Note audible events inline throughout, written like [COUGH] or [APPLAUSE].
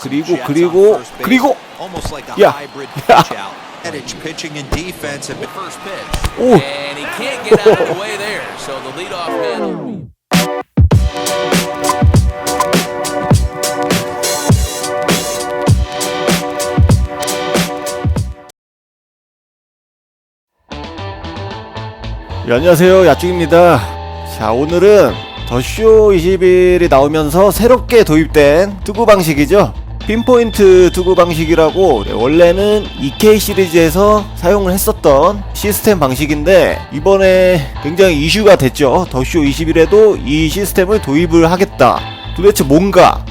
그리고 그리고 그리고 야. 야. pitching and defense have been First pitch. 오. And he can't get out of the way there. So the leadoff man. 예, 안녕하세요 야쭉입니다 자 오늘은 더쇼 21이 나오면서 새롭게 도입된 투구 방식이죠 핀포인트 투구 방식이라고 네, 원래는 EK 시리즈에서 사용을 했었던 시스템 방식인데 이번에 굉장히 이슈가 됐죠 더쇼 21에도 이 시스템을 도입을 하겠다 도대체 뭔가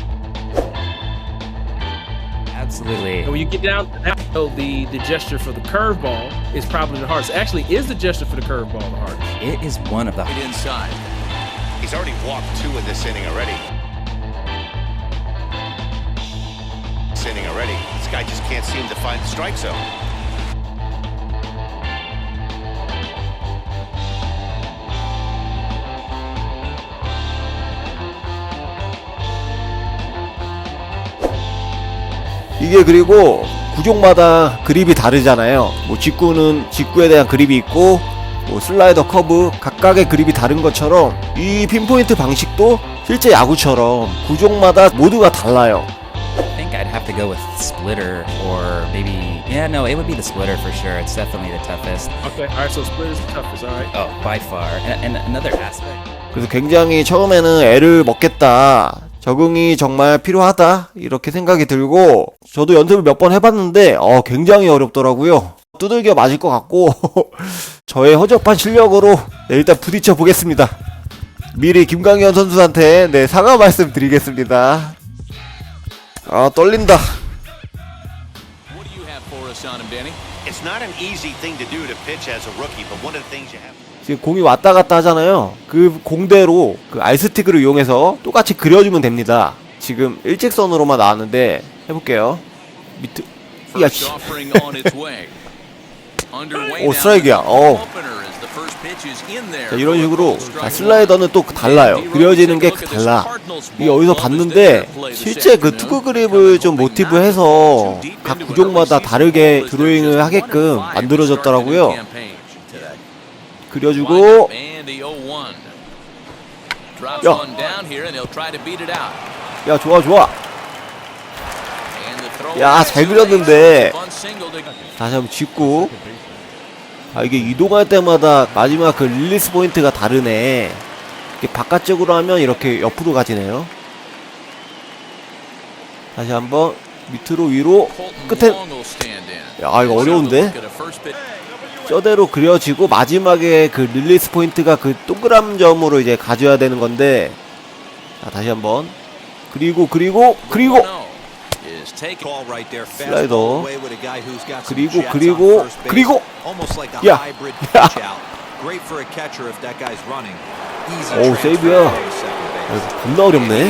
Absolutely. When you get down to that, though, the, the gesture for the curveball is probably the hardest. Actually, is the gesture for the curveball the hardest? It is one of the inside. He's already walked two in this inning already. This inning already. This guy just can't seem to find the strike zone. 이게 그리고 구종마다 그립이 다르잖아요. 뭐 직구는 직구에 대한 그립이 있고 뭐 슬라이더 커브 각각의 그립이 다른 것처럼 이 핀포인트 방식도 실제 야구처럼 구종마다 모두가 달라요. I think I'd have to go with splitter or maybe yeah, no, it would be the splitter for sure. It's definitely the toughest. Okay. All right. So split is the toughest. All right. Oh, by far. And, and another aspect. 그래서 굉장히 처음에는 애를 먹겠다. 적응이 정말 필요하다. 이렇게 생각이 들고 저도 연습을 몇 번 해봤는데 어, 굉장히 어렵더라고요. 두들겨 맞을 것 같고 [LAUGHS] 저의 허접한 실력으로 네, 일단 부딪혀 보겠습니다. 미리 김강현 선수한테 네, 사과 말씀 드리겠습니다. 아 떨린다. What do you have for us on him, Danny? It's not an easy thing to do to pitch as a rookie, but one of the things you have. 지금 공이 왔다 갔다 하잖아요. 그 공대로 그 알스틱을 이용해서 똑같이 그려주면 됩니다. 지금 일직선으로만 나왔는데 해볼게요. 밑에 야 First 씨. [LAUGHS] offering on its way. Underway 오. 스트라이크야. 어. 자, 이런 식으로 자, 슬라이더는 또 달라요. 그려지는 게 달라. 이게 어디서 봤는데 실제 그 투구 그립을 좀 모티브 해서 각 구종마다 다르게 드로잉을 하게끔 만들어졌더라고요. 그려주고 야. 야 좋아 좋아. 야, 잘 그렸는데. 다시 한번 짚고. 아 이게 이동할 때마다 마지막 그 릴리스 포인트가 다르네. 바깥쪽으로 하면 이렇게 옆으로 가지네요. 다시 한번 밑으로 위로 끝에. 야 이거 어려운데? 저대로 그려지고 마지막에 그 릴리스 포인트가 그 동그란 점으로 이제 가져야 되는 건데. 자 다시 한번. 그리고 그리고 그리고. 슬라이더. 그리고, 그리고. 그리고. 야. 야. 오, 세이브야. 아, 겁나 어렵네.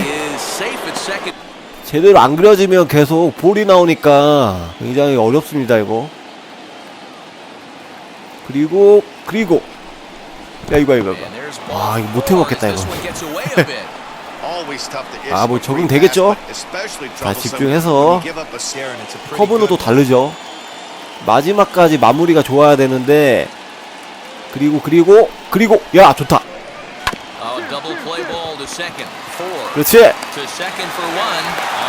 제대로 안 그려지면 계속 볼이 나오니까 굉장히 어렵습니다 이거 그리고 그리고 야 이거 이거 이거 아, ball 이거 못 four 해먹겠다, as this 이거. 아, 뭐 적응 되겠죠? 자 troublesome 집중해서 커브는 또 다르죠 마지막까지 마무리가 좋아야 되는데 그리고 그리고 그리고 야 좋다 그렇지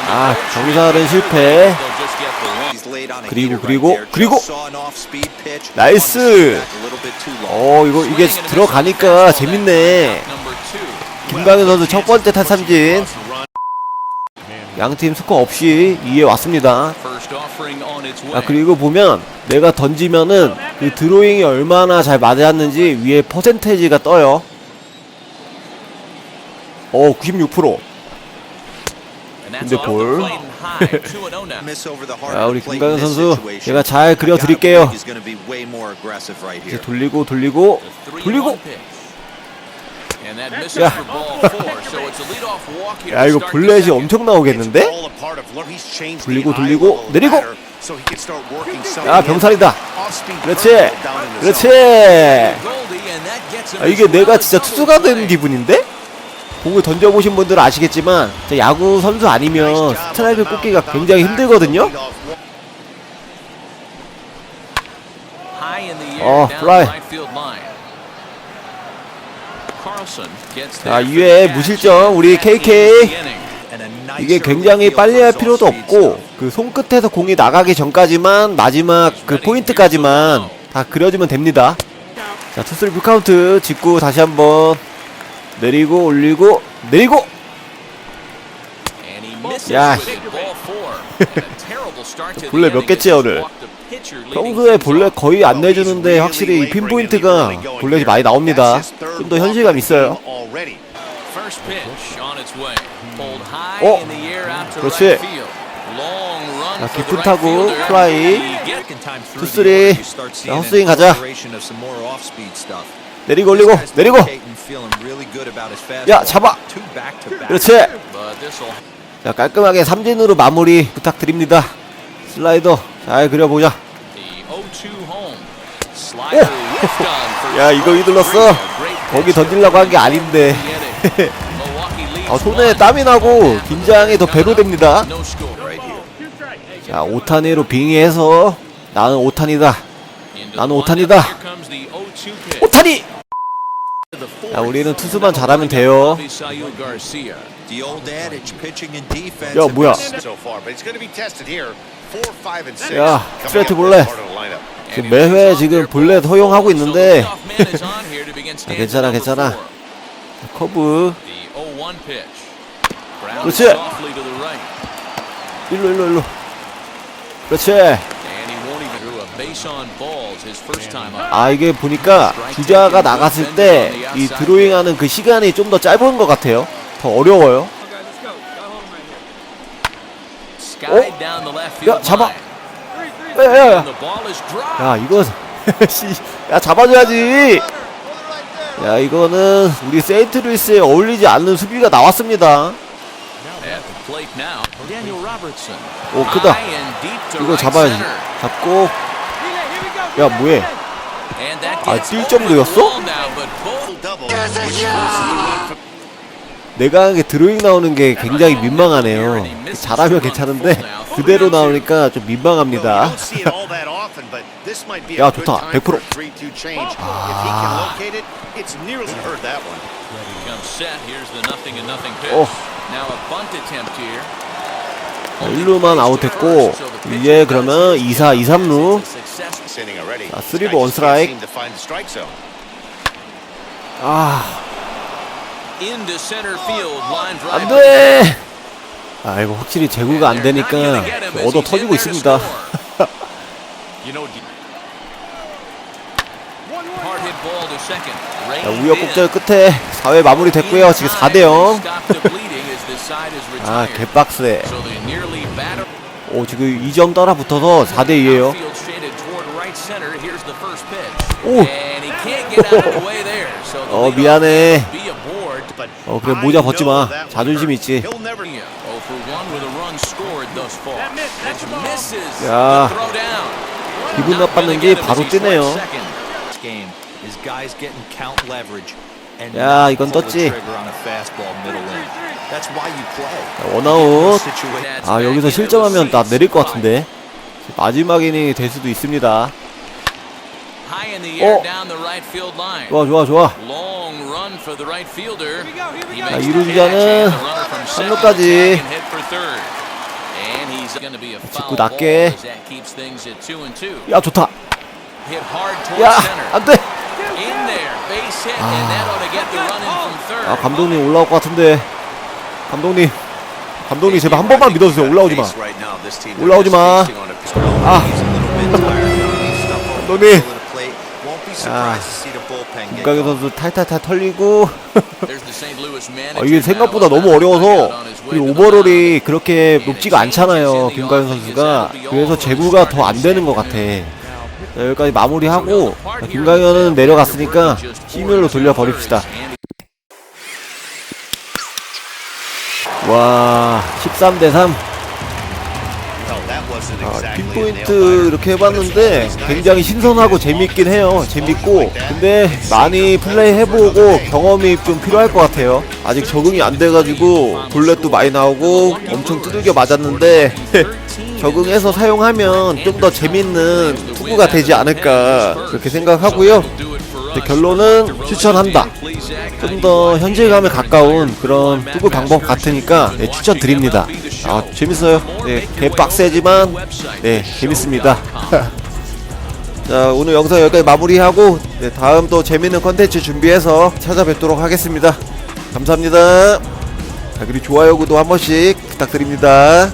아. 정사는 실패 그리고, 그리고. 그리고. 나이스. 어 이거 이게 들어가니까 재밌네. 김강현 선수 첫 번째 탈삼진 양팀 스코어 없이 이에 왔습니다. 아 그리고 보면 내가 던지면은 그 드로잉이 얼마나 잘 맞았는지 위에 퍼센테이지가 떠요. 어, 96%. And that's 근데 off the 볼. plate and high. 2-0 now. Miss over the heart 야, of 우리 김강현 선수. 제가 잘 그려 I gotta 드릴게요. believe He's going to be way more aggressive right 이제. 돌리고 돌리고 돌리고 야 이거 second. 엄청 나오겠는데? 돌리고, 돌리고, 내리고. 야 병살이다. 그렇지. 그렇지. 아, 이게 내가 진짜 투수가 된. 기분인데? 공을 던져보신 분들은 아시겠지만 저 야구 선수 아니면 스트라이크 꽂기가 굉장히 힘들거든요. The air Oh, down fly. the right field line. Carlson gets 자, there for 2회 the 무실점 우리 KK. 이게 굉장히 빨리 할 필요도 없고. 그 손끝에서 공이 나가기 전까지만 마지막 그 포인트까지만 다 그려주면 됩니다. 자 투스리 뷰카운트 직구 다시 한번 내리고 올리고 내리고 야. 볼넷 몇 개째, 오늘? 평소에 볼넷. 거의 안 내주는데 확실히 이 핀포인트가 볼넷이 많이 나옵니다. 좀 더 현실감 있어요. 어, 그렇지. 자, 깊은 타구. 플라이. He gets Second time through 투, the 쓰리. order, you start 자, seeing an 헛스윙 가자. 내리고 올리고 내리고 야. 잡아. 그렇지. 자 깔끔하게 삼진으로 마무리 부탁드립니다. 슬라이더 잘 그려보자. the 0-2 home. Slider whiffed on for 야 이거 휘둘렀어. 거기. 던지려고 한 게 아닌데. 아, 손에. 땀이 나고 긴장이 더 배로 됩니다. 자 5탄으로 빙의해서 나는 5탄이다. Into 나는 오탄이다. windup. Here comes the 0-2 pitch. 5탄이! The 자 fourth. 우리는 투수만 잘하면 돼요. 야 뭐야? 야, 스트레이트 lineup. 지금 매회 지금 볼넷 허용하고 있는데 stanza 괜찮아, 괜찮아. 커브 The 0-1 pitch. Grounded 그렇지. 일로 일로 일로. 그렇지. 아 이게 보니까 주자가 나갔을 때 이 드로잉하는 그 시간이 좀 더 짧은 것 같아요. 더 어려워요. Field 야, 잡아. 야야야. 야 이거 씨, 야 잡아줘야지. 야 이거는 우리 세인트루이스에 어울리지 않는 수비가 나왔습니다. 오 크다. 이거 잡아야지. 잡고 야 뭐해? 아, gets 뛸 over 정도였어? 내가 하게 드로잉 나오는 게 굉장히 민망하네요. 잘하면 괜찮은데 그대로 나오니까 좀 민망합니다. 야, 좋다. time for 100%. a 3-2 change. If he can locate it, it's nearly heard that one. comes set. Here's the nothing and nothing pitch. 오. Now a bunt attempt here. 자, 1루만 아웃했고 이제 그러면 2사 2, 3루 It's a success. This inning already. 자, This 쓰리 guy 볼 just can't 원스트라이크. 아 안 돼. 아 이거 확실히 제구가 안 되니까 얻어 터지고 있습니다. 자, 우여곡절 끝에 4회 마무리 됐고요. 지금 4대 0. 아 batter. 오 지금 2점 따라 붙어서 4대 2예요. Outfield shaded toward right center. Here's the first pitch. 오. 어 미안해. 어 그래 모자 벗지 마. 자존심. 있지. He'll never 0 for 1 with a run scored thus far. Which misses 야. 기분 나빴는 게 바로 뜨네요. 야, 이건 떴지. 원아웃. 아 여기서 실점하면 나 내릴 것 같은데. 마지막 이닝이 될 수도 있습니다. 어. 좋아 좋아 좋아. 자, makes 이루 the catch 주자는 and the runner from second 삼루까지. to second hit for third. And he's going to be a foul 직구 ball 낮게. as that keeps things at two and two. 야 좋다. Hit hard towards 야 center. 안돼. In there, base hit, and that ought to get the run in from third. 아 감독님 올라올 것 같은데. 감독님. 감독님 제발 한 번만 믿어주세요. 올라오지 마. Right now, this team 올라오지 마. 아. 감독님. 아. 김강현 선수 탈탈탈 털리고. [LAUGHS] 아, 이게. 생각보다 너무 어려워서 오버롤이 그렇게 높지가 않잖아요 김가현 선수가. 그래서 제구가 더 안 되는 것 같아. 자, 여기까지 마무리하고 자, 김가현은 내려갔으니까 시뮬로 돌려버립시다. 와 13대3 Well, that wasn't 아, nail-biter. 이렇게 해봤는데 굉장히 신선하고 재밌긴 해요. 재밌고 근데 많이 플레이 해보고 경험이 좀 필요할 것 같아요. 아직 적응이 안 돼가지고 볼렛도 많이 나오고 엄청 두들겨 맞았는데 [LAUGHS] 적응해서 사용하면 좀 더 재밌는 투구가 되지 않을까 그렇게 생각하고요. 네, 결론은 추천한다. 좀 더 현실감에 가까운 그런 투구 방법 같으니까 네, 추천드립니다. 아 재밌어요. 네, 개빡세지만 네 재밌습니다. [LAUGHS] 자 오늘 영상 여기까지 마무리하고 네, 다음 또 재밌는 컨텐츠 준비해서 찾아뵙도록 하겠습니다. 감사합니다. 자, 그리고 좋아요 구독 한 번씩 부탁드립니다.